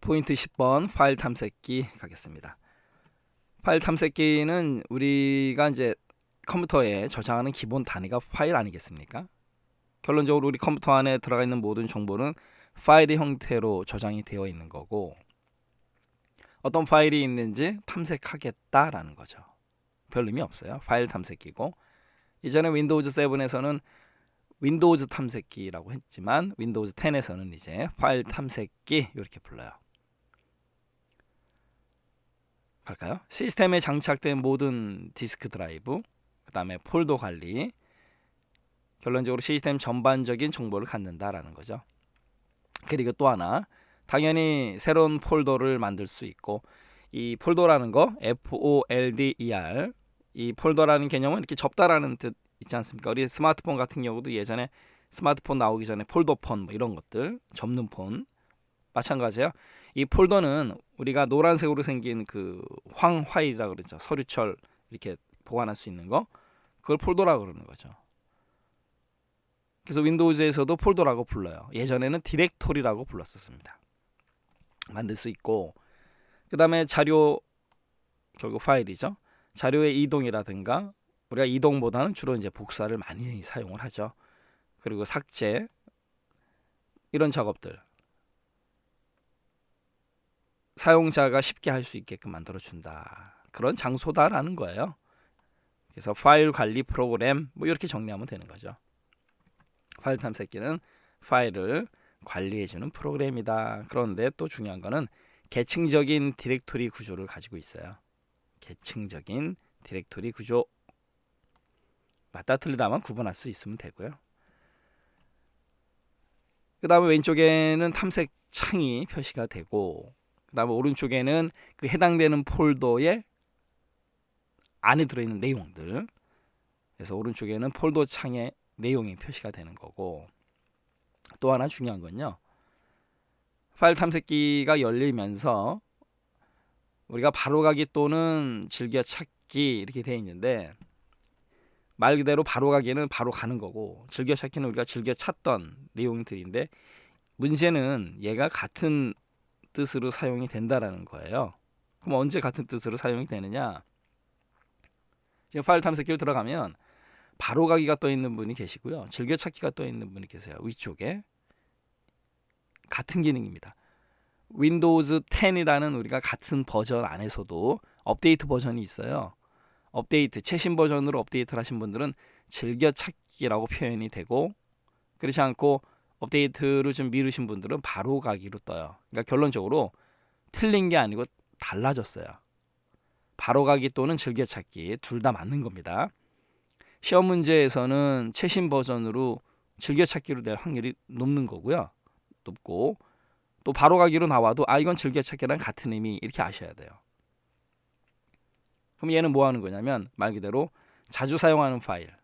포인트 10번 파일 탐색기 가겠습니다. 파일 탐색기는 우리가 이제 컴퓨터에 저장하는 기본 단위가 파일 아니겠습니까? 결론적으로 우리 컴퓨터 안에 들어가 있는 모든 정보는 파일의 형태로 저장이 되어 있는 거고 어떤 파일이 있는지 탐색하겠다라는 거죠. 별 의미 없어요. 파일 탐색기고 이전에 윈도우즈 7에서는 윈도우즈 탐색기라고 했지만 윈도우즈 10에서는 이제 파일 탐색기 이렇게 불러요. 갈까요? 시스템에 장착된 모든 디스크 드라이브, 그 다음에 폴더 관리, 결론적으로 시스템 전반적인 정보를 갖는다라는 거죠. 그리고 또 하나 당연히 새로운 폴더를 만들 수 있고 이 폴더라는 거 F O L D E R 이 폴더라는 개념은 이렇게 접다라는 뜻 있지 않습니까? 우리 스마트폰 같은 경우도 예전에 스마트폰 나오기 전에 폴더폰 뭐 이런 것들 접는 폰 마찬가지예요. 이 폴더는 우리가 노란색으로 생긴 그 황 화일이라 그러죠. 서류철 이렇게 보관할 수 있는 거 그걸 폴더라 그러는 거죠. 그래서 윈도우즈에서도 폴더라고 불러요. 예전에는 디렉토리라고 불렀었습니다. 만들 수 있고 그다음에 자료 결국 파일이죠. 자료의 이동이라든가 우리가 이동보다는 주로 이제 복사를 많이 사용을 하죠. 그리고 삭제 이런 작업들 사용자가 쉽게 할 수 있게끔 만들어 준다. 그런 장소다라는 거예요. 그래서 파일 관리 프로그램 뭐 이렇게 정리하면 되는 거죠. 파일 탐색기는 파일을 관리해 주는 프로그램이다. 그런데 또 중요한 거는 계층적인 디렉토리 구조를 가지고 있어요. 계층적인 디렉토리 구조 맞다 틀리다만 구분할 수 있으면 되고요. 그 다음에 왼쪽에는 탐색 창이 표시가 되고 그 다음에 오른쪽에는 그 해당되는 폴더에 안에 들어있는 내용들. 그래서 오른쪽에는 폴더 창에 내용이 표시가 되는 거고. 또 하나 중요한 건요. 파일 탐색기가 열리면서 우리가 바로가기 또는 즐겨찾기 이렇게 되어 있는데 말 그대로 바로가기는 바로 가는 거고 즐겨찾기는 우리가 즐겨 찾던 내용들인데 문제는 얘가 같은 뜻으로 사용이 된다라는 거예요. 그럼 언제 같은 뜻으로 사용이 되느냐? 지금 파일 탐색기를 들어가면 바로가기가 떠 있는 분이 계시고요. 즐겨찾기가 떠 있는 분이 계세요. 위쪽에 같은 기능입니다. 윈도우즈 10이라는 우리가 같은 버전 안에서도 업데이트 버전이 있어요. 업데이트 최신 버전으로 업데이트를 하신 분들은 즐겨찾기라고 표현이 되고 그렇지 않고 업데이트를 좀 미루신 분들은 바로 가기로 떠요. 그러니까 결론적으로 틀린 게 아니고 달라졌어요. 바로 가기 또는 즐겨찾기 둘 다 맞는 겁니다. 시험 문제에서는 최신 버전으로 즐겨찾기로 될 확률이 높는 거고요. 높고 또 바로 가기로 나와도 아 이건 즐겨찾기랑 같은 의미 이렇게 아셔야 돼요. 그럼 얘는 뭐 하는 거냐면 말 그대로 자주 사용하는 파일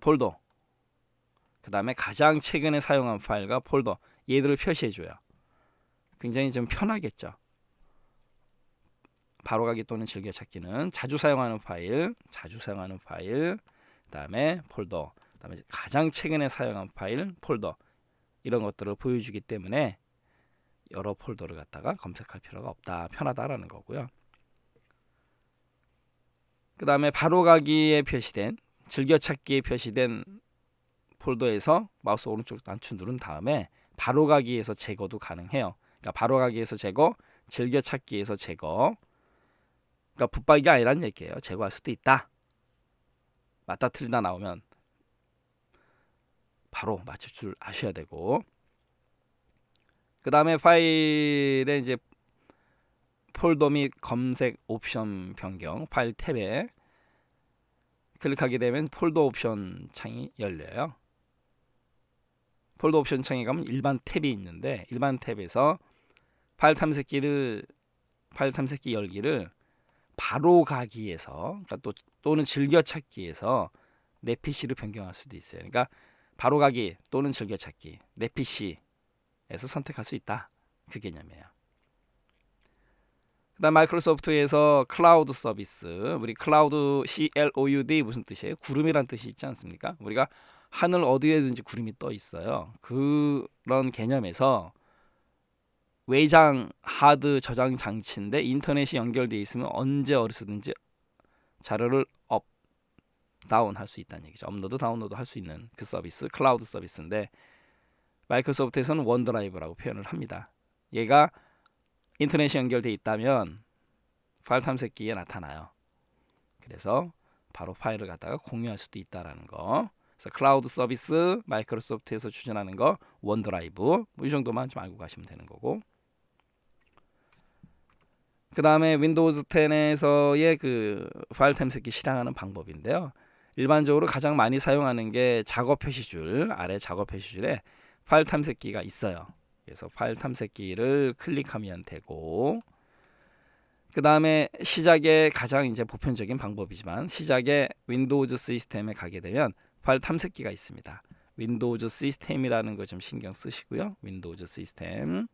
폴더 그 다음에 가장 최근에 사용한 파일과 폴더 얘들을 표시해 줘요. 굉장히 좀 편하겠죠. 바로가기 또는 즐겨찾기는 자주 사용하는 파일, 자주 사용하는 파일, 그 다음에 폴더, 그 다음에 가장 최근에 사용한 파일, 폴더 이런 것들을 보여주기 때문에 여러 폴더를 갖다가 검색할 필요가 없다, 편하다라는 거고요. 그 다음에 바로가기에 표시된 즐겨찾기에 표시된 폴더에서 마우스 오른쪽 단추 누른 다음에 바로가기에서 제거도 가능해요. 그러니까 바로가기에서 제거, 즐겨찾기에서 제거. 그러니까 붙박이가 아니라는 얘기예요. 제거할 수도 있다. 맞다 틀리다 나오면 바로 맞출 줄 아셔야 되고 그 다음에 파일에 이제 폴더 및 검색 옵션 변경 파일 탭에 클릭하게 되면 폴더 옵션 창이 열려요. 폴더 옵션 창에 가면 일반 탭이 있는데 일반 탭에서 파일 탐색기를 파일 탐색기 열기를 바로 가기에서 그러니까 또 또는 즐겨찾기에서 내 PC로 변경할 수도 있어요. 그러니까 바로 가기 또는 즐겨찾기 내 PC에서 선택할 수 있다. 그 개념이에요. 그다음 마이크로소프트에서 클라우드 서비스 우리 클라우드 CLOUD 무슨 뜻이에요? 구름이란 뜻이 있지 않습니까? 우리가 하늘 어디에든지 구름이 떠 있어요. 그런 개념에서 외장 하드 저장 장치인데 인터넷이 연결돼 있으면 언제 어디서든지 자료를 업 다운 할 수 있다는 얘기죠. 업로드 다운로드 할 수 있는 그 서비스 클라우드 서비스인데 마이크로소프트에서는 원드라이브라고 표현을 합니다. 얘가 인터넷이 연결돼 있다면 파일 탐색기에 나타나요. 그래서 바로 파일을 갖다가 공유할 수도 있다라는 거. 그래서 클라우드 서비스 마이크로소프트에서 추진하는 거 원드라이브 뭐 이 정도만 좀 알고 가시면 되는 거고. 그 다음에 윈도우즈 10에서의 그 파일 탐색기 실행하는 방법인데요. 일반적으로 가장 많이 사용하는 게 작업 표시줄 아래 작업 표시줄에 파일 탐색기가 있어요. 그래서 파일 탐색기를 클릭하면 되고 그 다음에 시작에 가장 이제 보편적인 방법이지만 시작에 윈도우즈 시스템에 가게 되면 파일 탐색기가 있습니다. 윈도우즈 시스템이라는 거 좀 신경 쓰시고요. 윈도우즈 시스템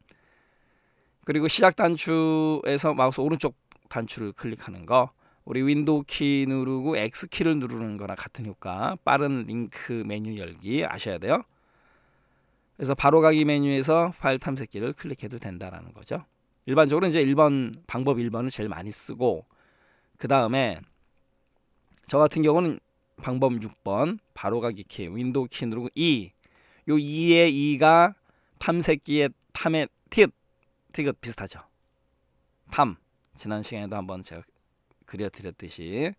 그리고 시작 단추에서 마우스 오른쪽 단추를 클릭하는 거 우리 윈도우 키 누르고 X 키를 누르는 거나 같은 효과 빠른 링크 메뉴 열기 아셔야 돼요. 그래서 바로 가기 메뉴에서 파일 탐색기를 클릭해도 된다라는 거죠. 일반적으로 이제 1번 방법 1번을 제일 많이 쓰고 그 다음에 저 같은 경우는 방법 6번 바로 가기 키 윈도우 키 누르고 E 요 2의 2가 탐색기의 탐의 틱 틱은 비슷하죠. 탐 지난 시간에도 한번 제가 그려드렸듯이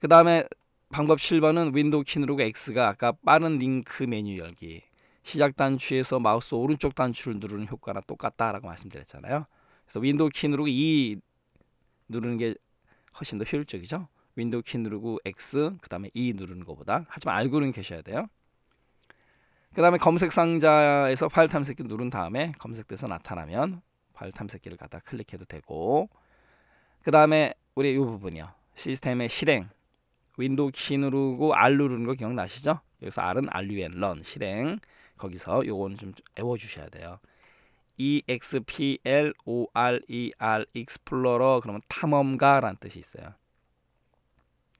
그 다음에 방법 7번은 윈도우 키 누르고 X가 아까 빠른 링크 메뉴 열기 시작 단추에서 마우스 오른쪽 단추를 누르는 효과랑 똑같다라고 말씀드렸잖아요. 그래서 윈도우 키 누르고 E 누르는 게 훨씬 더 효율적이죠. 윈도우 키 누르고 X 그 다음에 E 누르는 것보다 하지만 알고는 계셔야 돼요. 그 다음에 검색 상자에서 파일 탐색기 누른 다음에 검색돼서 나타나면 파일 탐색기를 갖다 클릭해도 되고 그 다음에 우리 이 부분이요. 시스템의 실행 윈도우 키 누르고 R 누르는 거 기억나시죠? 여기서 R은 RUN run 실행 거기서 요거는 좀 외워 주셔야 돼요. E X P L O R E R 익스플로러 그러면 탐험가라는 뜻이 있어요.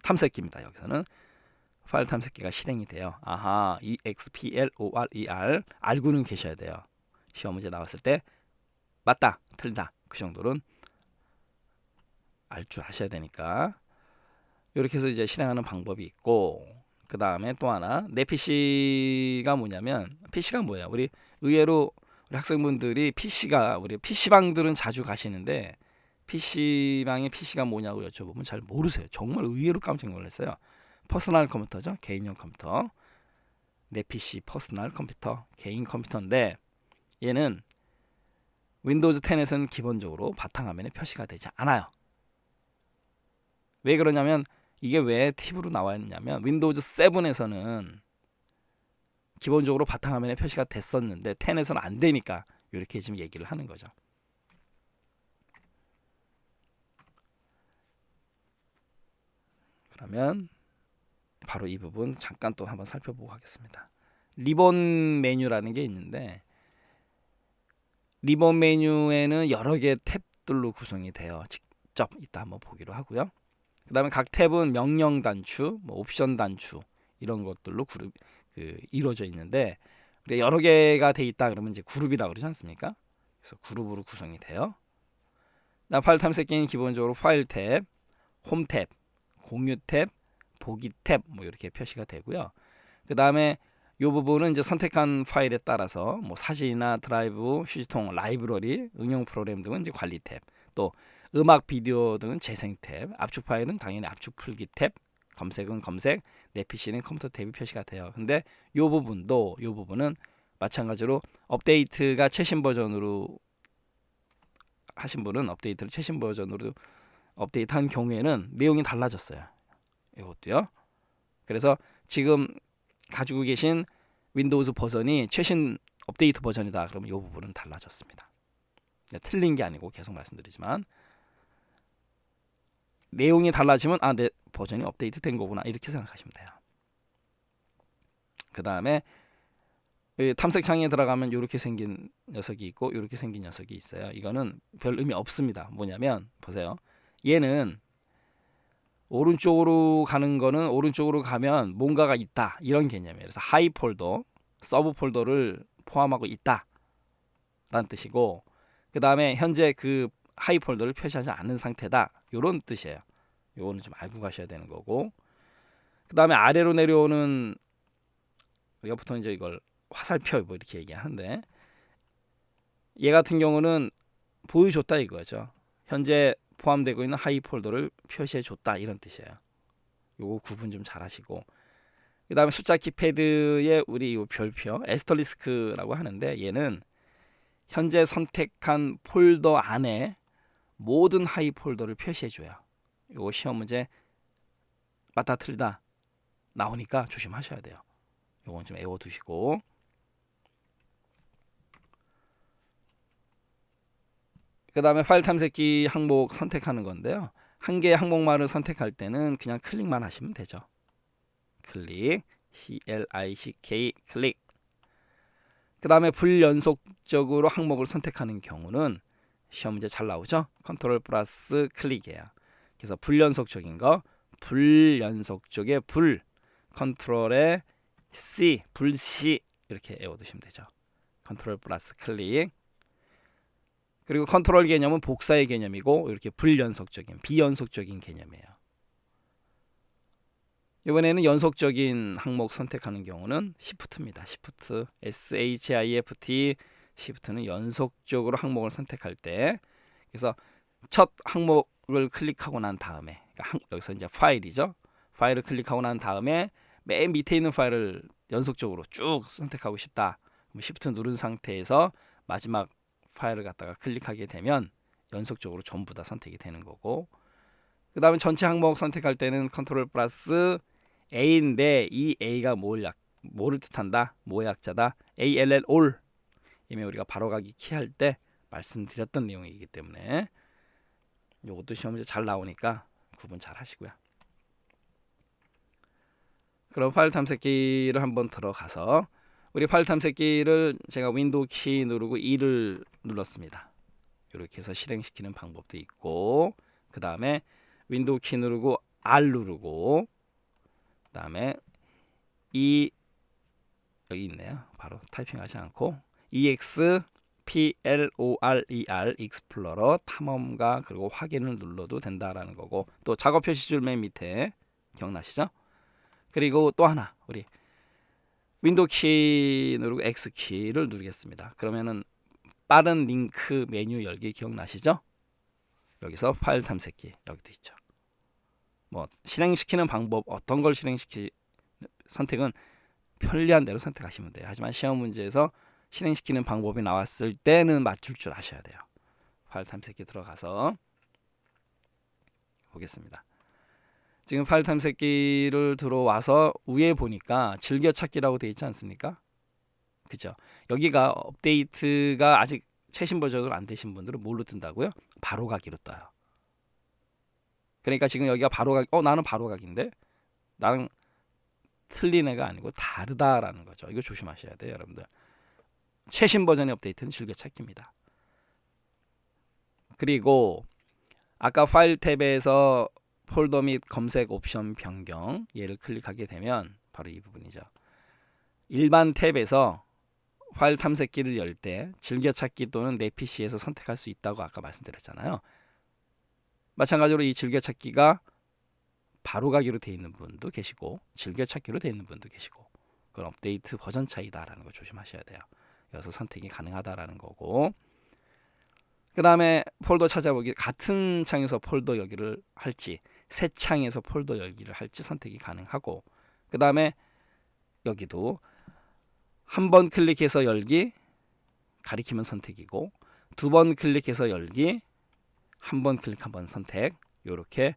탐색기입니다. 여기서는 파일 탐색기가 실행이 돼요. 아하, E X P L O R E 알고는 계셔야 돼요. 시험 문제 나왔을 때 맞다, 틀다 그 정도는 알 줄 아셔야 되니까 이렇게 해서 이제 실행하는 방법이 있고 그 다음에 또 하나 내 PC가 뭐냐면 PC가 뭐야? 우리 의외로 우리 학생분들이 PC가 우리 PC방들은 자주 가시는데 PC방의 PC가 뭐냐고 여쭤보면 잘 모르세요. 정말 의외로 깜짝 놀랐어요. 퍼스널 컴퓨터죠. 개인용 컴퓨터. 내 PC 퍼스널 컴퓨터, 개인 컴퓨터인데 얘는 윈도우즈 10에서는 기본적으로 바탕화면에 표시가 되지 않아요. 왜 그러냐면 이게 왜 팁으로 나와 있냐면 윈도우즈 7에서는 기본적으로 바탕화면에 표시가 됐었는데 10에서는 안 되니까 이렇게 지금 얘기를 하는 거죠. 그러면 바로 이 부분 잠깐 또 한번 살펴보고 가겠습니다. 리본 메뉴라는 게 있는데 리본 메뉴에는 여러 개의 탭들로 구성이 되어 직접 이따 한번 보기로 하고요. 그 다음에 각 탭은 명령 단추, 뭐 옵션 단추 이런 것들로 그룹 그 이루어져 있는데 여러 개가 돼 있다 그러면 이제 그룹이라 그러지 않습니까? 그래서 그룹으로 구성이 돼요. 나 파일 탐색기는 기본적으로 파일 탭, 홈 탭, 공유 탭, 보기 탭 뭐 이렇게 표시가 되고요. 그 다음에 이 부분은 이제 선택한 파일에 따라서 뭐 사진이나 드라이브, 휴지통, 라이브러리, 응용 프로그램 등은 이제 관리 탭, 또 음악, 비디오 등은 재생 탭, 압축 파일은 당연히 압축 풀기 탭, 검색은 검색, 내 PC는 컴퓨터 탭이 표시가 돼요. 근데 이 부분도 이 부분은 마찬가지로 업데이트가 최신 버전으로 하신 분은 업데이트를 최신 버전으로 업데이트한 경우에는 내용이 달라졌어요. 이것도요. 그래서 지금 가지고 계신 윈도우즈 버전이 최신 업데이트 버전이다. 그러면 이 부분은 달라졌습니다. 네, 틀린 게 아니고 계속 말씀드리지만 내용이 달라지면 아 내 버전이 업데이트 된 거구나 이렇게 생각하시면 돼요. 그 다음에 탐색창에 들어가면 이렇게 생긴 녀석이 있고 이렇게 생긴 녀석이 있어요. 이거는 별 의미 없습니다. 뭐냐면 보세요. 얘는 오른쪽으로 가는 거는 오른쪽으로 가면 뭔가가 있다 이런 개념이에요. 그래서 하이 폴더, 서브 폴더를 포함하고 있다. 있다라는 뜻이고 그 다음에 현재 그 하이 폴더를 표시하지 않는 상태다 이런 뜻이에요. 요거는 좀 알고 가셔야 되는 거고 그 다음에 아래로 내려오는 우리가 보통 이제 이걸 화살표 뭐 이렇게 얘기하는데 얘 같은 경우는 보여줬다 이거죠. 현재 포함되고 있는 하이 폴더를 표시해 줬다 이런 뜻이에요. 요거 구분 좀 잘하시고 그 다음에 숫자 키패드의 우리 요 별표 에스터리스크라고 하는데 얘는 현재 선택한 폴더 안에 모든 하이 폴더를 표시해줘요. 요거 시험 문제 맞다 틀리다 나오니까 조심하셔야 돼요. 요건 좀 외워두시고 그 다음에 파일 탐색기 항목 선택하는 건데요. 한 개의 항목만을 선택할 때는 그냥 클릭만 하시면 되죠. 클릭, C L I C K 클릭. 그 다음에 불연속적으로 항목을 선택하는 경우는 시험 문제 잘 나오죠. 컨트롤 플러스 클릭이에요. 그래서 불연속적인 거, 불연속적의 불, 컨트롤에 C, 불C 이렇게 외워두시면 되죠. 컨트롤 플러스 클릭. 그리고 컨트롤 개념은 복사의 개념이고 이렇게 불연속적인, 비연속적인 개념이에요. 이번에는 연속적인 항목 선택하는 경우는 Shift입니다. Shift, S H I F T, Shift는 연속적으로 항목을 선택할 때, 그래서 첫 항목을 클릭하고 난 다음에, 그러니까 한, 여기서 이제 파일이죠. 파일을 클릭하고 난 다음에 맨 밑에 있는 파일을 연속적으로 쭉 선택하고 싶다. Shift 누른 상태에서 마지막 파일을 갖다가 클릭하게 되면 연속적으로 전부 다 선택이 되는 거고 그 다음에 전체 항목 선택할 때는 컨트롤 플러스 A인데 이 A가 뭘 약, 뭐를 뜻한다? 뭐의 약자다? ALL all 이미 우리가 바로가기 키할 때 말씀드렸던 내용이기 때문에 이것도 시험 문제 잘 나오니까 구분 잘 하시고요. 그럼 파일 탐색기를 한번 들어가서 우리 파일 탐색기를 제가 윈도우 키 누르고 2를 눌렀습니다. 이렇게 해서 실행시키는 방법도 있고 그 다음에 윈도우 키 누르고 R 누르고 그 다음에 E 여기 있네요. 바로 타이핑하지 않고 EX P L O R E 익스플로러 탐험가 그리고 확인을 눌러도 된다라는 거고 또 작업 표시줄 맨 밑에 기억나시죠? 그리고 또 하나 우리 윈도우 키 누르고 X 키를 누르겠습니다. 그러면은 빠른 링크 메뉴 열기 기억나시죠? 여기서 파일 탐색기 여기도 있죠. 뭐 실행시키는 방법 어떤 걸 실행시키 선택은 편리한 대로 선택하시면 돼요. 하지만 시험 문제에서 실행시키는 방법이 나왔을 때는 맞출 줄 아셔야 돼요. 파일 탐색기 들어가서 보겠습니다. 지금 파일 탐색기를 들어와서 위에 보니까 즐겨찾기라고 되어 있지 않습니까? 그죠? 여기가 업데이트가 아직 최신 버전으로 안 되신 분들은 뭘로 뜬다고요? 바로 가기로 떠요. 그러니까 지금 여기가 바로 가기, 어 나는 바로 가기인데 나는 틀린 애가 아니고 다르다라는 거죠. 이거 조심하셔야 돼요, 여러분들. 최신 버전의 업데이트는 즐겨찾기입니다. 그리고 아까 파일 탭에서 폴더 및 검색 옵션 변경 얘를 클릭하게 되면 바로 이 부분이죠. 일반 탭에서 파일 탐색기를 열 때 즐겨찾기 또는 내 PC에서 선택할 수 있다고 아까 말씀드렸잖아요. 마찬가지로 이 즐겨찾기가 바로가기로 되어 있는 분도 계시고 즐겨찾기로 되어 있는 분도 계시고 그건 업데이트 버전 차이다라는 거 조심하셔야 돼요. 여기서 선택이 가능하다라는 거고 그 다음에 폴더 찾아보기 같은 창에서 폴더 여기를 할지 새 창에서 폴더 열기를 할지 선택이 가능하고 그 다음에 여기도 한 번 클릭해서 열기 가리키면 선택이고 두 번 클릭해서 열기 한 번 클릭 한 번 선택. 이렇게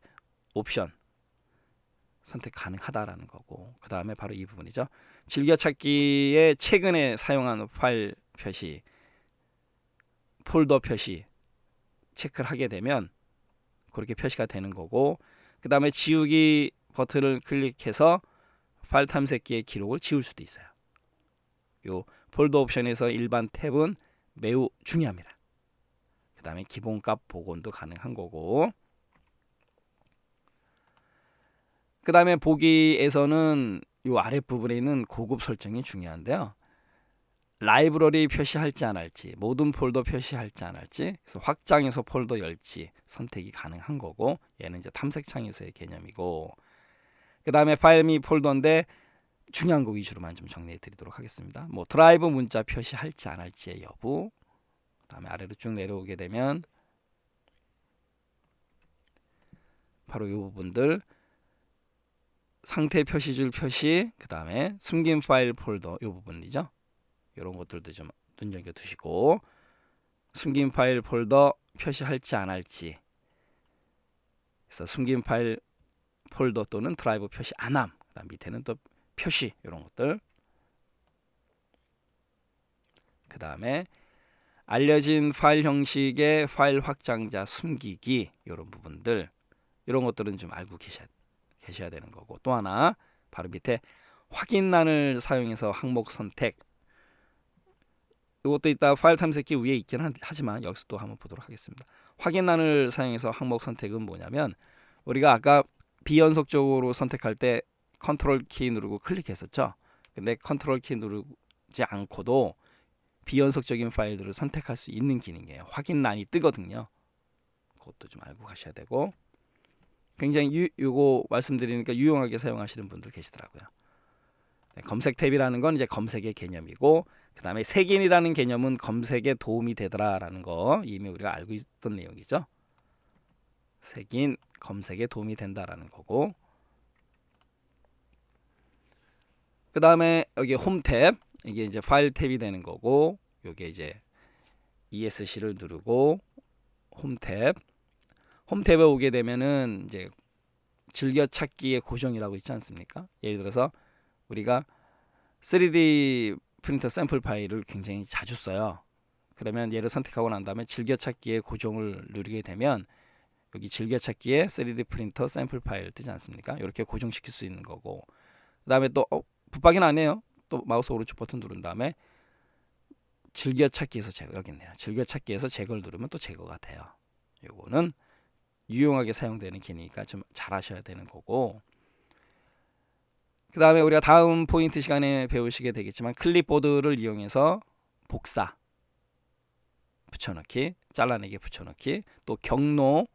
옵션. 선택 가능하다라는 거고. 그 다음에 바로 이 부분이죠. 즐겨찾기에 최근에 사용한 파일 표시 폴더 표시 체크를 하게 되면 그렇게 표시가 되는 거고 그 다음에 지우기 버튼을 클릭해서 파일 탐색기의 기록을 지울 수도 있어요. 요 폴더 옵션에서 일반 탭은 매우 중요합니다. 그 다음에 기본값 복원도 가능한 거고 그 다음에 보기에서는 요 아랫부분에 있는 고급 설정이 중요한데요. 라이브러리 표시할지 안 할지, 모든 폴더 표시할지 안 할지, 그래서 확장해서 폴더 열지 선택이 가능한 거고, 얘는 이제 탐색창에서의 개념이고, 그 다음에 파일 미 폴더인데 중요한 거 위주로만 좀 정리해 드리도록 하겠습니다. 뭐 드라이브 문자 표시할지 안 할지의 여부, 그 다음에 아래로 쭉 내려오게 되면 바로 이 부분들 상태 표시줄 표시, 그 다음에 숨긴 파일 폴더 이 부분이죠. 이런 것들도 좀 눈여겨 두시고 숨긴 파일 폴더 표시할지 안 할지 그래서 숨긴 파일 폴더 또는 드라이브 표시 안함 그다음 밑에는 또 표시 이런 것들. 그 다음에 알려진 파일 형식의 파일 확장자 숨기기 이런 부분들. 이런 것들은 좀 알고 계셔야, 계셔야 되는 거고. 또 하나 바로 밑에 확인란을 사용해서 항목 선택. 이것도 이따 파일 탐색기 위에 있긴 하- 하지만 여기서 또 한번 보도록 하겠습니다. 확인란을 사용해서 항목 선택은 뭐냐면 우리가 아까 비연속적으로 선택할 때 컨트롤 키 누르고 클릭했었죠. 근데 컨트롤 키 누르지 않고도 비연속적인 파일들을 선택할 수 있는 기능이에요. 확인란이 뜨거든요. 그것도 좀 알고 가셔야 되고 굉장히 유, 요거 말씀드리니까 유용하게 사용하시는 분들 계시더라고요. 네, 검색 탭이라는 건 이제 검색의 개념이고 그 다음에 색인이라는 개념은 검색에 도움이 되더라라는 거 이미 우리가 알고 있던 내용이죠. 색인 검색에 도움이 된다라는 거고 그 다음에 여기 홈탭 이게 이제 파일 탭이 되는 거고 요게 이제 ESC를 누르고 홈 탭. 홈 탭에 오게 되면은 이제 즐겨 찾기의 고정이라고 있지 않습니까? 예를 들어서 우리가 3D 프린터 샘플 파일을 굉장히 자주 써요. 그러면 얘를 선택하고 난 다음에 즐겨찾기의 고정을 누르게 되면 여기 즐겨찾기에 3D 프린터 샘플 파일 뜨지 않습니까? 이렇게 고정시킬 수 있는 거고 그 다음에 또 어, 붙박이는 안 해요. 또 마우스 오른쪽 버튼 누른 다음에 즐겨찾기에서 제거 여기 있네요. 즐겨찾기에서 제거를 누르면 또 제거가 돼요. 요거는 유용하게 사용되는 기능이니까 좀 잘하셔야 되는 거고 그 다음에 우리가 다음 포인트 시간에 배우시게 되겠지만 클립보드를 이용해서 복사 붙여넣기 잘라내기 붙여넣기 또 경로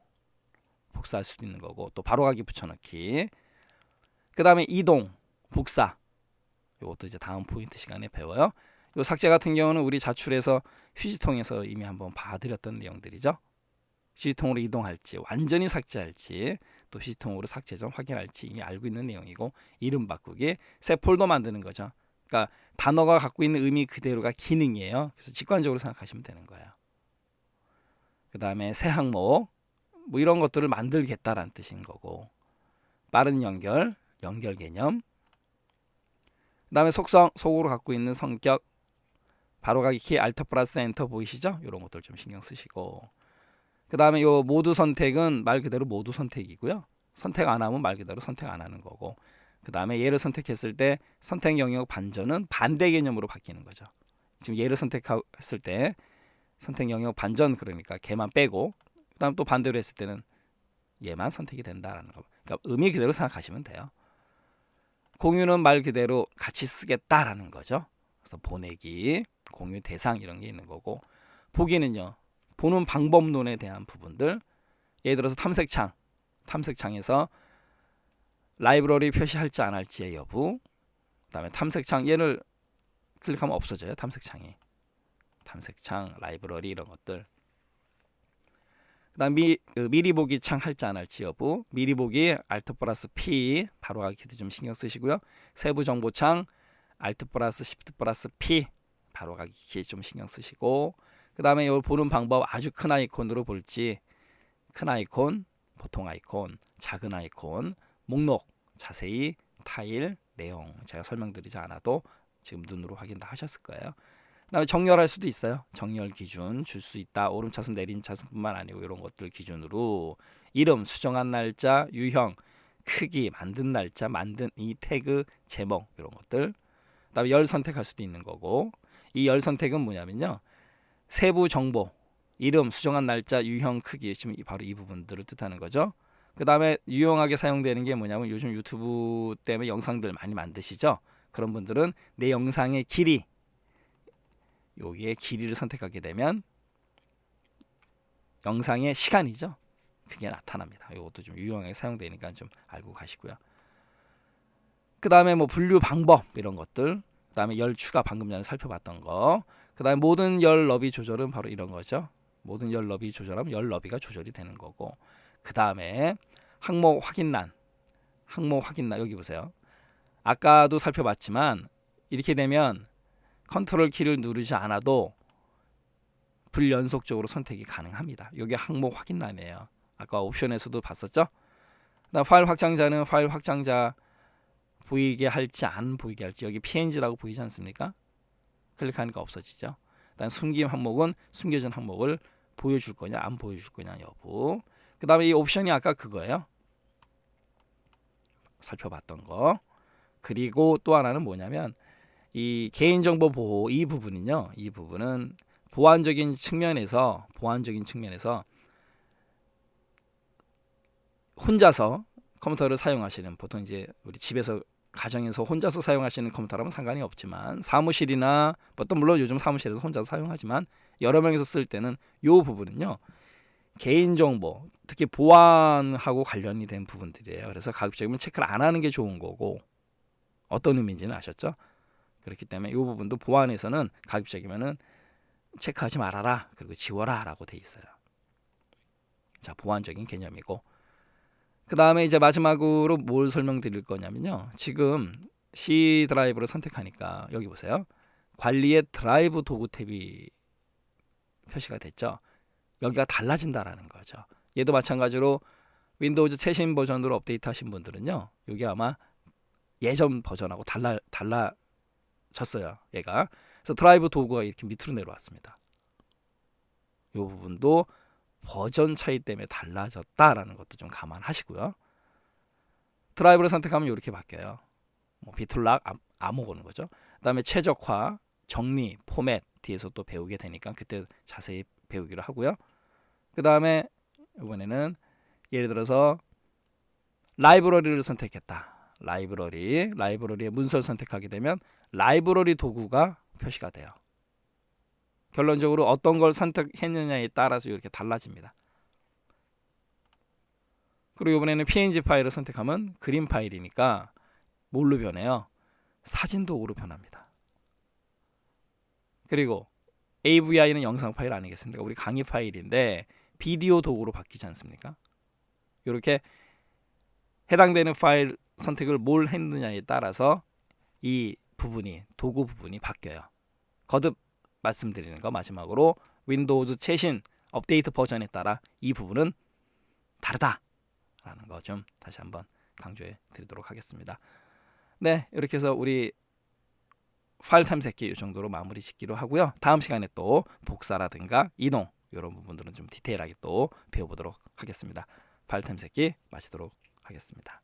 복사할 수도 있는 거고 또 바로가기 붙여넣기 그 다음에 이동 복사 이것도 이제 다음 포인트 시간에 배워요 요 삭제 같은 경우는 우리 자출에서 휴지통에서 이미 한번 봐드렸던 내용들이죠 휴지통으로 이동할지 완전히 삭제할지 또 휴지통으로 삭제 전 확인할지 이미 알고 있는 내용이고 이름 바꾸기 새 폴더 만드는 거죠. 그러니까 단어가 갖고 있는 의미 그대로가 기능이에요. 그래서 직관적으로 생각하시면 되는 거예요. 그 다음에 새 항목 뭐 이런 것들을 만들겠다라는 뜻인 거고 빠른 연결 연결 개념 그 다음에 속성 속으로 갖고 있는 성격 바로가기 키 알트 플러스 엔터 보이시죠? 이런 것들 좀 신경 쓰시고 그 다음에 요 모두 선택은 말 그대로 모두 선택이고요. 선택 안 하면 말 그대로 선택 안 하는 거고. 그 다음에 얘를 선택했을 때 선택 영역 반전은 반대 개념으로 바뀌는 거죠. 지금 얘를 선택했을 때 선택 영역 반전 그러니까 걔만 빼고 그 다음 또 반대로 했을 때는 얘만 선택이 된다라는 거. 그러니까 의미 그대로 생각하시면 돼요. 공유는 말 그대로 같이 쓰겠다라는 거죠. 그래서 보내기, 공유 대상 이런 게 있는 거고 보기는요. 보는 방법론에 대한 부분들 예를 들어서 탐색창 탐색창에서 라이브러리 표시할지 안 할지의 여부 그다음에 탐색창 얘를 클릭하면 없어져요 탐색창이 탐색창 라이브러리 이런 것들 그다음 미, 그 미리 보기 창 할지 안 할지 여부 미리 보기 알트 플러스 P 바로 가기 키도 좀 신경 쓰시고요 세부 정보창 알트 플러스 시프트 플러스 P 바로 가기 키좀 신경 쓰시고 그 다음에 이걸 보는 방법 아주 큰 아이콘으로 볼지 큰 아이콘, 보통 아이콘, 작은 아이콘, 목록, 자세히, 타일, 내용 제가 설명드리지 않아도 지금 눈으로 확인 다 하셨을 거예요. 그다음에 정렬할 수도 있어요. 정렬 기준 줄 수 있다. 오름차순 내림차순뿐만 아니고 이런 것들 기준으로 이름, 수정한 날짜, 유형, 크기, 만든 날짜, 만든 이 태그, 제목 이런 것들. 그다음에 열 선택할 수도 있는 거고 이 열 선택은 뭐냐면요. 세부 정보, 이름, 수정한 날짜, 유형, 크기 지금 이- 바로 이 부분들을 뜻하는 거죠. 그 다음에 유용하게 사용되는 게 뭐냐면 요즘 유튜브 때문에 영상들 많이 만드시죠. 그런 분들은 내 영상의 길이 여기에 길이를 선택하게 되면 영상의 시간이죠. 그게 나타납니다. 이것도 좀 유용하게 사용되니까 좀 알고 가시고요. 그 다음에 뭐 분류 방법 이런 것들, 그 다음에 열 추가 방금 전에 살펴봤던 거, 그 다음에 모든 열 너비 조절은 바로 이런 거죠. 모든 열 너비 조절하면 열 너비가 조절이 되는 거고, 그 다음에 항목 확인란, 항목 확인란 여기 보세요. 아까도 살펴봤지만 이렇게 되면 컨트롤 키를 누르지 않아도 불연속적으로 선택이 가능합니다. 이게 항목 확인란이에요. 아까 옵션에서도 봤었죠? 그다음 파일 확장자는 파일 확장자 보이게 할지 안 보이게 할지 여기 png라고 보이지 않습니까? 클릭하니까 없어지죠. 일단 숨김 항목은 숨겨진 항목을 보여줄 거냐 안 보여줄 거냐 여부. 그 다음에 이 옵션이 아까 그거예요. 살펴봤던 거. 그리고 또 하나는 뭐냐면 이 개인정보 보호 이 부분은요. 이 부분은 보안적인 측면에서 보안적인 측면에서 혼자서 컴퓨터를 사용하시는 보통 이제 우리 집에서 가정에서 혼자서 사용하시는 컴퓨터라면 상관이 없지만 사무실이나 뭐또 물론 요즘 사무실에서 혼자서 사용하지만 여러 명이서 쓸 때는 요 부분은요 개인정보 특히 보안하고 관련이 된 부분들이에요. 그래서 가급적이면 체크를 안 하는 게 좋은 거고 어떤 의미인지는 아셨죠? 그렇기 때문에 이 부분도 보안에서는 가급적이면은 체크하지 말아라 그리고 지워라라고 돼 있어요. 자 보안적인 개념이고 그 다음에 이제 마지막으로 뭘 설명드릴 거냐면요. 지금 C 드라이브를 선택하니까 여기 보세요. 관리의 드라이브 도구 탭이 표시가 됐죠. 여기가 달라진다라는 거죠. 얘도 마찬가지로 윈도우즈 최신 버전으로 업데이트 하신 분들은요. 여기 아마 예전 버전하고 달라 달라 졌어요. 얘가 그래서 드라이브 도구가 이렇게 밑으로 내려왔습니다. 이 부분도 버전 차이 때문에 달라졌다라는 것도 좀 감안하시고요. 드라이브를 선택하면 이렇게 바뀌어요. 뭐 비틀락 암호 오는 거죠. 그다음에 최적화, 정리, 포맷 뒤에서 또 배우게 되니까 그때 자세히 배우기로 하고요. 그다음에 이번에는 예를 들어서 라이브러리를 선택했다. 라이브러리, 라이브러리의 문서를 선택하게 되면 라이브러리 도구가 표시가 돼요. 결론적으로 어떤 걸 선택했느냐에 따라서 이렇게 달라집니다. 그리고 이번에는 png 파일을 선택하면 그림 파일이니까 뭘로 변해요? 사진 도구로 변합니다. 그리고 AVI는 영상 파일 아니겠습니까? 우리 강의 파일인데 비디오 도구로 바뀌지 않습니까? 이렇게 해당되는 파일 선택을 뭘 했느냐에 따라서 이 부분이 도구 부분이 바뀌어요. 거듭 말씀드리는 거 마지막으로 윈도우즈 최신 업데이트 버전에 따라 이 부분은 다르다라는 거 좀 다시 한번 강조해 드리도록 하겠습니다. 네, 이렇게 해서 우리 파일 탐색기 이 정도로 마무리 짓기로 하고요. 다음 시간에 또 복사라든가 이동 이런 부분들은 좀 디테일하게 또 배워보도록 하겠습니다. 파일 탐색기 마치도록 하겠습니다.